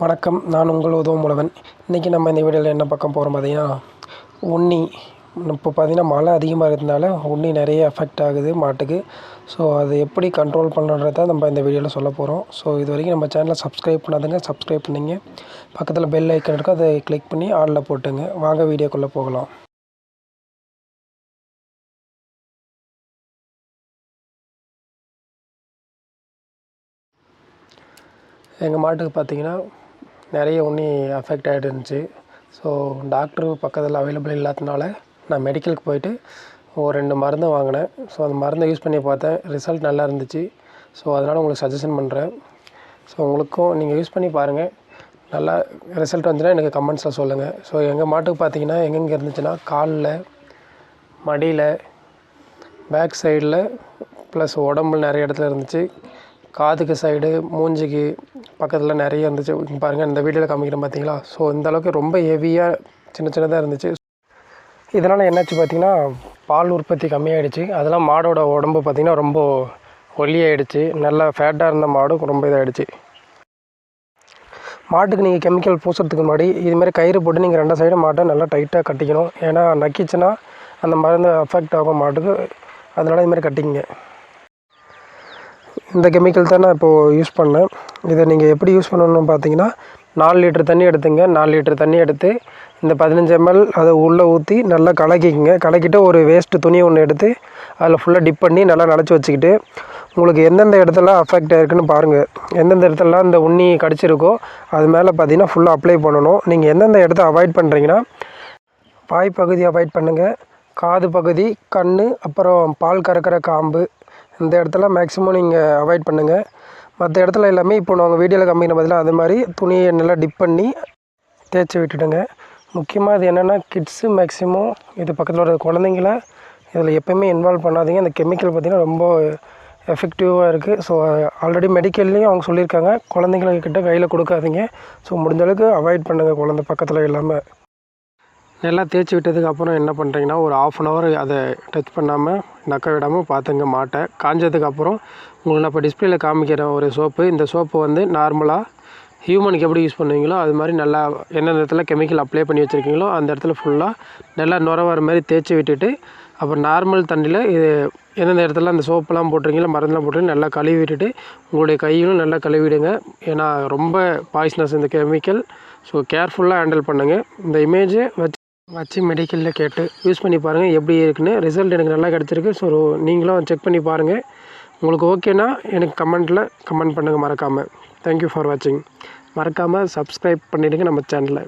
வணக்கம். நான் உங்கள் உதவமுழவன் இன்றைக்கி நம்ம இந்த வீடியோவில் என்ன பக்கம் போகிறோம் பார்த்தீங்கன்னா உண்ணி. இப்போ பார்த்தீங்கன்னா மழை அதிகமாக இருக்கிறதுனால உண்ணி நிறைய அஃபெக்ட் ஆகுது மாட்டுக்கு. ஸோ அது எப்படி கண்ட்ரோல் பண்ணுறத நம்ம இந்த வீடியோவில் சொல்ல போகிறோம் ஸோ இது வரைக்கும் நம்ம சேனலை சப்ஸ்கிரைப் பண்ணாதுங்க. சப்ஸ்கிரைப் பண்ணிங்க. பக்கத்தில் பெல் ஐக்கன் இருக்கும் அதை கிளிக் பண்ணி ஆளில் போட்டுங்க. வாங்க வீடியோக்குள்ளே போகலாம். எங்கள் மாட்டுக்கு பார்த்தீங்கன்னா நிறைய ஒன்றி அஃபெக்ட் ஆகிட்டு இருந்துச்சு ஸோ டாக்டரு பக்கத்தில் அவைலபிள் இல்லாததுனால நான் மெடிக்கலுக்கு போயிட்டு ஒரு ரெண்டு மருந்து வாங்கினேன். ஸோ அந்த மருந்தை யூஸ் பண்ணி பார்த்தேன். ரிசல்ட் நல்லா இருந்துச்சு. ஸோ அதனால் உங்களுக்கு சஜஷன் பண்ணுறேன் ஸோ உங்களுக்கும் நீங்கள் யூஸ் பண்ணி பாருங்கள் நல்லா ரிசல்ட் வந்துச்சுன்னா எனக்கு கமெண்ட்ஸில் சொல்லுங்கள் ஸோ எங்கள் மாட்டுக்கு பார்த்தீங்கன்னா எங்கெங்கே இருந்துச்சுன்னா காலில் மடியில் பேக் சைடில் ப்ளஸ் உடம்புல நிறைய இடத்துல இருந்துச்சு. காதுக்கு சைடு மூஞ்சிக்கு பக்கத்தில் நிறைய இருந்துச்சு. பாருங்கள் இந்த வீடியோவில் காமிக்கிறேன் பார்த்தீங்களா ஸோ இந்தளவுக்கு ரொம்ப ஹெவியாக சின்ன சின்னதாக இருந்துச்சு. இதனால் என்னாச்சு பார்த்தீங்கன்னா பால் உற்பத்தி கம்மியாயிடுச்சு. அதெல்லாம் மாடோட உடம்பு பார்த்திங்கன்னா ரொம்ப ஒல்லியாகிடுச்சு நல்லா ஃபேட்டாக இருந்த மாடும் ரொம்ப இதாகிடுச்சு மாட்டுக்கு நீங்கள் கெமிக்கல் பூசுறதுக்கு முன்னாடி இதுமாரி கயிறு போட்டு நீங்கள் ரெண்டு சைடும் மாட்டை நல்லா டைட்டாக கட்டிக்கணும். ஏன்னா நக்கிச்சுன்னா அந்த மருந்து அஃபெக்ட் ஆகும் மாட்டுக்கு. அதனால் இதுமாரி கட்டிக்கங்க. இந்த கெமிக்கல் தான் நான் இப்போது யூஸ் பண்ணேன். இதை நீங்கள் எப்படி யூஸ் பண்ணணும்னு பார்த்தீங்கன்னா நாலு லிட்டர் தண்ணி எடுத்துங்க. நாலு லிட்டர் தண்ணி எடுத்து இந்த பதினஞ்சு எம்எல் அதை உள்ளே ஊற்றி நல்லா கலக்கிக்கங்க. கலக்கிட்டு ஒரு வேஸ்ட்டு துணி ஒன்று எடுத்து அதில் ஃபுல்லாக டிப் பண்ணி நல்லா நனைச்சி வச்சுக்கிட்டு உங்களுக்கு எந்தெந்த இடத்துல அஃபெக்ட் ஆயிருக்குன்னு பாருங்கள் எந்தெந்த இடத்துலலாம் இந்த உண்ணி கடிச்சிருக்கோ அது மேலே பார்த்தீங்கன்னா ஃபுல்லாக அப்ளை பண்ணணும். நீங்கள் எந்தெந்த இடத்த அவாய்ட் பண்ணுறீங்கன்னா பாய் பகுதி அவாய்ட் பண்ணுங்கள் காது பகுதி கண் அப்புறம் பால் கறக்கிற காம்பு இந்த இடத்துல மேக்ஸிமம் நீங்கள் அவாய்ட் பண்ணுங்கள் மற்ற இடத்துல எல்லாமே இப்போ நாங்கள் வீடியோவில் காமிக்கிற பதிலாக அது மாதிரி துணியை நல்லா டிப் பண்ணி தேய்ச்சி விட்டுடுங்க. முக்கியமாக இது என்னென்னா கிட்ஸு மேக்ஸிமம் இது பக்கத்தில் வர குழந்தைங்கள இதில் எப்போயுமே இன்வால்வ் பண்ணாதீங்க. இந்த கெமிக்கல் பார்த்திங்கன்னா ரொம்ப எஃபெக்டிவாக இருக்குது ஸோ ஆல்ரெடி மெடிக்கல்லையும் அவங்க சொல்லியிருக்காங்க. குழந்தைங்கக்கிட்ட கையில் கொடுக்காதீங்க. ஸோ முடிஞ்சளவுக்கு அவாய்ட் பண்ணுங்கள் குழந்த பக்கத்தில் இல்லாமல் நல்லா தேய்ச்சி விட்டதுக்கு அப்புறம் என்ன பண்ணுறீங்கன்னா ஒரு ஆஃப் அன் ஹவர் அதை டச் பண்ணாமல் நக்க விடாமல் பார்த்துங்க மாட்டை. காஞ்சதுக்கப்புறம் உங்களுக்கு நான் இப்போ டிஸ்பிளேல காமிக்கிறேன் ஒரு சோப்பு இந்த சோப்பு வந்து நார்மலாக ஹியூமனுக்கு எப்படி யூஸ் பண்ணுவீங்களோ அது மாதிரி நல்லா எந்தெந்த இடத்துல கெமிக்கல் அப்ளை பண்ணி வச்சுருக்கீங்களோ அந்த இடத்துல ஃபுல்லாக நல்லா நுர வர மாதிரி தேய்ச்சி விட்டுட்டு அப்புறம் நார்மல் தண்ணியில் இது எந்தெந்த இடத்துல அந்த சோப்பெல்லாம் போட்டிருக்கீங்களோ மருந்தெலாம் போட்டு நல்லா கழுவி விட்டுட்டு உங்களுடைய கையிலும் நல்லா கழுவிடுங்க ஏன்னா ரொம்ப பாய்ஸ்னஸ் இந்த கெமிக்கல் ஸோ கேர்ஃபுல்லாக ஹேண்டில் பண்ணுங்கள் இந்த இமேஜை வச்சு வச்சு மெடிக்கலில் கேட்டு யூஸ் பண்ணி பாருங்கள் எப்படி இருக்குன்னு ரிசல்ட் எனக்கு நல்லா கிடச்சிருக்கு. ஸோ நீங்களும் செக் பண்ணி பாருங்கள் உங்களுக்கு ஓகேனா எனக்கு கமெண்ட்டில் கமெண்ட் பண்ணுங்கள் மறக்காமல் தேங்க்யூ ஃபார் வாட்சிங் மறக்காமல் சப்ஸ்கிரைப் பண்ணிவிடுங்க நம்ம சேனலை